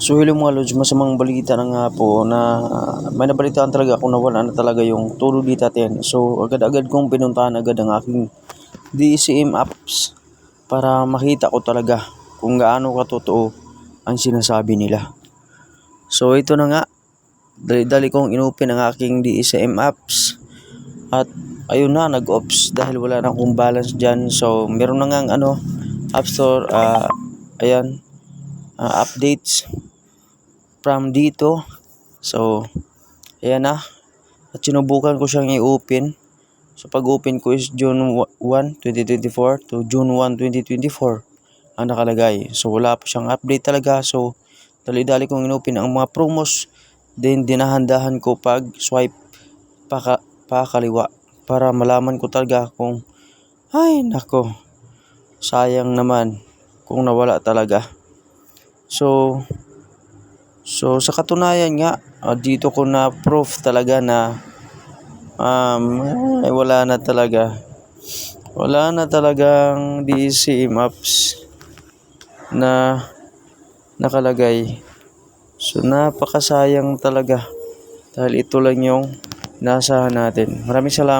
So hello mga Lods, masamang balita na nga po na may nabalitaan talaga ako na wala na talaga yung Turo Dita 10. So agad-agad kong pinuntahan agad ang aking DCM apps para makita ko talaga kung gaano katotoo ang sinasabi nila. So ito na nga, dali-dali kong inopen ang aking DCM apps at ayun na, nag-ops dahil wala na akong balance dyan. So meron na nga ang ano, App Store, ah, ayan, ah, updates from dito. So, ayan na. At sinubukan ko siyang i-open. So, pag-open ko is June 1, 2024 to June 1, 2024 ang nakalagay. So, wala pa siyang update talaga. So, dali-dali kong in-open ang mga promos. Then, dinahandahan ko pag swipe paka, pakaliwa para malaman ko talaga kung ay nako sayang naman kung nawala talaga. So, So sa katunayan nga, ah, dito ko na proof talaga na um, ay, wala na talaga. Wala na talagang DC maps na nakalagay. So napakasayang talaga dahil ito lang yung nasahan natin. Maraming salamat.